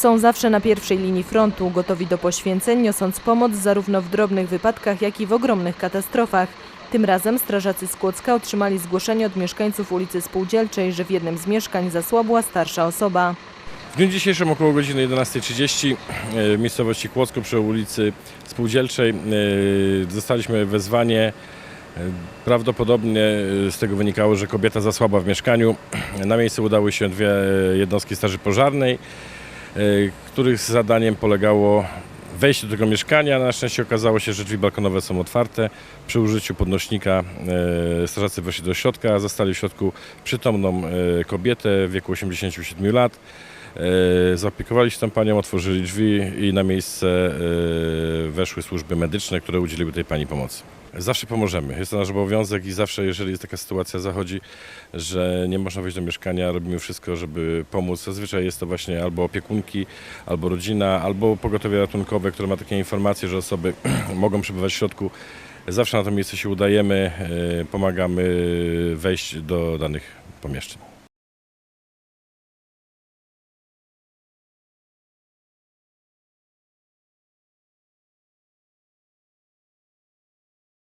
Są zawsze na pierwszej linii frontu, gotowi do poświęceń, niosąc pomoc zarówno w drobnych wypadkach, jak i w ogromnych katastrofach. Tym razem strażacy z Kłodzka otrzymali zgłoszenie od mieszkańców ulicy Spółdzielczej, że w jednym z mieszkań zasłabła starsza osoba. W dniu dzisiejszym około godziny 11.30 e, w miejscowości Kłodzko przy ulicy Spółdzielczej dostaliśmy wezwanie. E, Prawdopodobnie e, z tego wynikało, że kobieta zasłabła w mieszkaniu. Na miejsce udały się dwie jednostki straży pożarnej, których zadaniem polegało wejście do tego mieszkania. Na szczęście okazało się, że drzwi balkonowe są otwarte. Przy użyciu podnośnika e, strażacy weszli do środka, zastali w środku przytomną e, kobietę w wieku 87 lat. E, Zaopiekowali się tą panią, otworzyli drzwi i na miejsce e, weszły służby medyczne, które udzieliły tej pani pomocy. Zawsze pomożemy. Jest to nasz obowiązek i zawsze, jeżeli jest taka sytuacja zachodzi, że nie można wejść do mieszkania, robimy wszystko, żeby pomóc. Zazwyczaj jest to właśnie albo opiekunki, albo rodzina, albo pogotowie ratunkowe, które ma takie informacje, że osoby mogą przebywać w środku. Zawsze na to miejsce się udajemy, e, pomagamy wejść do danych pomieszczeń.